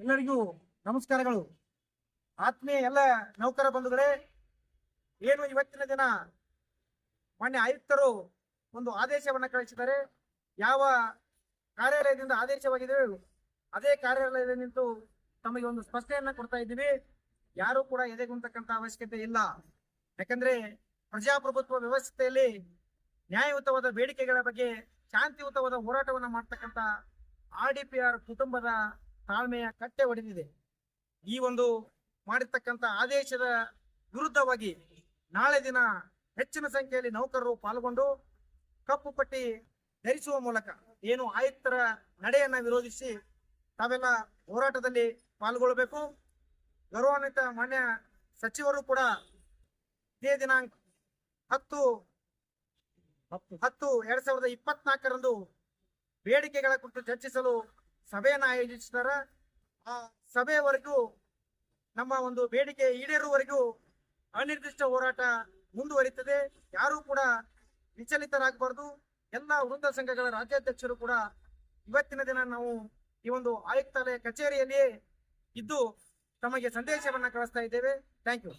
ಎಲ್ಲರಿಗೂ ನಮಸ್ಕಾರಗಳು. ಆತ್ಮೀಯ ಎಲ್ಲ ನೌಕರ ಬಂಧುಗಳೇ, ಏನು ಇವತ್ತಿನ ದಿನ ಮಾನ್ಯ ಆಯುಕ್ತರು ಒಂದು ಆದೇಶವನ್ನು ಕಳಿಸಿದ್ದಾರೆ. ಯಾವ ಕಾರ್ಯಾಲಯದಿಂದ ಆದೇಶವಾಗಿದೆ ಅದೇ ಕಾರ್ಯಾಲಯದಲ್ಲಿ ನಿಂತು ತಮಗೆ ಒಂದು ಸ್ಪಷ್ಟನೆಯನ್ನ ಕೊಡ್ತಾ ಇದ್ದೀವಿ. ಯಾರು ಕೂಡ ಎದೆಗುಂತಕ್ಕಂತ ಅವಶ್ಯಕತೆ ಇಲ್ಲ. ಯಾಕಂದ್ರೆ ಪ್ರಜಾಪ್ರಭುತ್ವ ವ್ಯವಸ್ಥೆಯಲ್ಲಿ ನ್ಯಾಯಯುತವಾದ ಬೇಡಿಕೆಗಳ ಬಗ್ಗೆ ಶಾಂತಿಯುತವಾದ ಹೋರಾಟವನ್ನು ಮಾಡ್ತಕ್ಕಂಥ ಆರ್ ಡಿ ಪಿ ಆರ್ ಕುಟುಂಬದ ತಾಳ್ಮೆಯ ಕಟ್ಟೆ ಒಡೆದಿದೆ. ಈ ಒಂದು ಮಾಡಿರ್ತಕ್ಕಂಥ ಆದೇಶದ ವಿರುದ್ಧವಾಗಿ ನಾಳೆ ದಿನ ಹೆಚ್ಚಿನ ಸಂಖ್ಯೆಯಲ್ಲಿ ನೌಕರರು ಪಾಲ್ಗೊಂಡು ಕಪ್ಪು ಪಟ್ಟಿ ಧರಿಸುವ ಮೂಲಕ ಏನು ಆಯುಕ್ತರ ನಡೆಯನ್ನ ವಿರೋಧಿಸಿ ತಾವೆಲ್ಲ ಹೋರಾಟದಲ್ಲಿ ಪಾಲ್ಗೊಳ್ಳಬೇಕು. ಗೌರವಾನ್ವಿತ ಮಾನ್ಯ ಸಚಿವರು ಕೂಡ ಇದೇ ದಿನಾಂಕ ಹತ್ತು ಹತ್ತು. ಎರಡ್ ಸಾವಿರದ ಇಪ್ಪತ್ನಾಲ್ಕರಂದು ಬೇಡಿಕೆಗಳ ಕುರಿತು ಚರ್ಚಿಸಲು ಸಭೆಯನ್ನು ಆಯೋಜಿಸಿದಾರ ಆ ಸಭೆಯವರೆಗೂ ನಮ್ಮ ಒಂದು ಬೇಡಿಕೆ ಈಡೇರುವವರೆಗೂ ಅನಿರ್ದಿಷ್ಟ ಹೋರಾಟ ಮುಂದುವರಿತದೆ ಯಾರೂ ಕೂಡ ವಿಚಲಿತರಾಗಬಾರದು. ಎಲ್ಲ ವೃದ್ಧ ಸಂಘಗಳ ರಾಜ್ಯಾಧ್ಯಕ್ಷರು ಕೂಡ ಇವತ್ತಿನ ದಿನ ನಾವು ಈ ಒಂದು ಆಯುಕ್ತಾಲಯ ಕಚೇರಿಯಲ್ಲಿಯೇ ಇದ್ದು ತಮಗೆ ಸಂದೇಶವನ್ನ ಕಳಿಸ್ತಾ ಇದ್ದೇವೆ. Thank you.